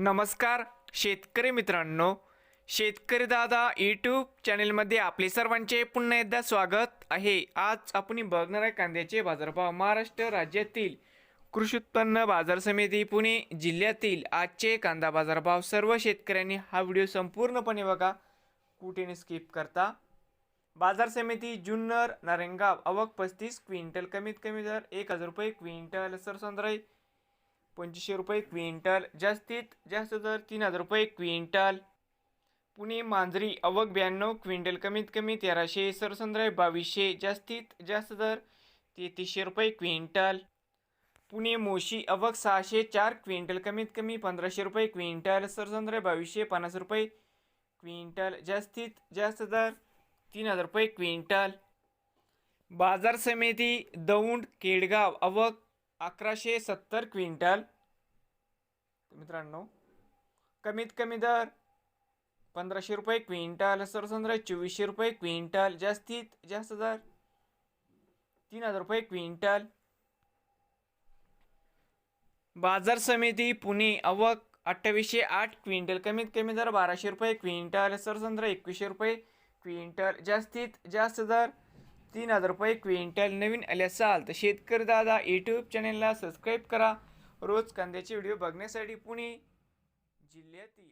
नमस्कार शेतकरी मित्रांनो. शेतकरी दादा यूट्यूब चॅनेलमध्ये आपले सर्वांचे पुन्हा एकदा स्वागत आहे. आज आपण बघणार आहे कांद्याचे बाजारभाव महाराष्ट्र राज्यातील कृषी उत्पन्न बाजार समिती पुणे जिल्ह्यातील आजचे कांदा बाजारभाव. सर्व शेतकऱ्यांनी हा व्हिडिओ संपूर्णपणे बघा. कुठेने स्किप करता? बाजार समिती जुन्नर नारायणगाव आवक पस्तीस क्विंटल कमीत कमी दर एक हजार रुपये क्विंटल सरसंद्राई पंचवीसशे रुपये क्विंटल जास्तीत जास्त दर तीन हजार रुपये क्विंटल. पुणे मांजरी अवक ब्याण्णव क्विंटल कमीत कमी तेराशे सरसंद्राय बावीसशे जास्तीत जास्त दर तेहतीसशे रुपये क्विंटल. पुणे मोशी अवक सहाशे चार क्विंटल कमीत कमी पंधराशे रुपये क्विंटल सरसंद्राय बावीसशे पन्नास रुपये क्विंटल जास्तीत जास्त दर तीन हजार रुपये क्विंटल. बाजार समिती दौंड केडगाव अवक अकराशे सत्तर क्विंटल. मित्रांनो कमीत कमी दर पंधराशे रुपये क्विंटल सर्वसंद्र चोवीसशे रुपये क्विंटल जास्तीत जास्त दर तीन हजार रुपये क्विंटल. बाजार समिती पुणे अवक अठ्ठावीसशे आठ क्विंटल कमीत कमी दर बाराशे रुपये क्विंटल सरसंद्र एकवीसशे रुपये क्विंटल जास्तीत जास्त दर तीन हजार रुपये क्विंटल. नवीन आले असाल तर शेतकरी दादा यूट्यूब चॅनेलला सबस्क्राईब करा. रोज कांद्याचे व्हिडिओ बघण्यासाठी पुणे जिल्ह्यातील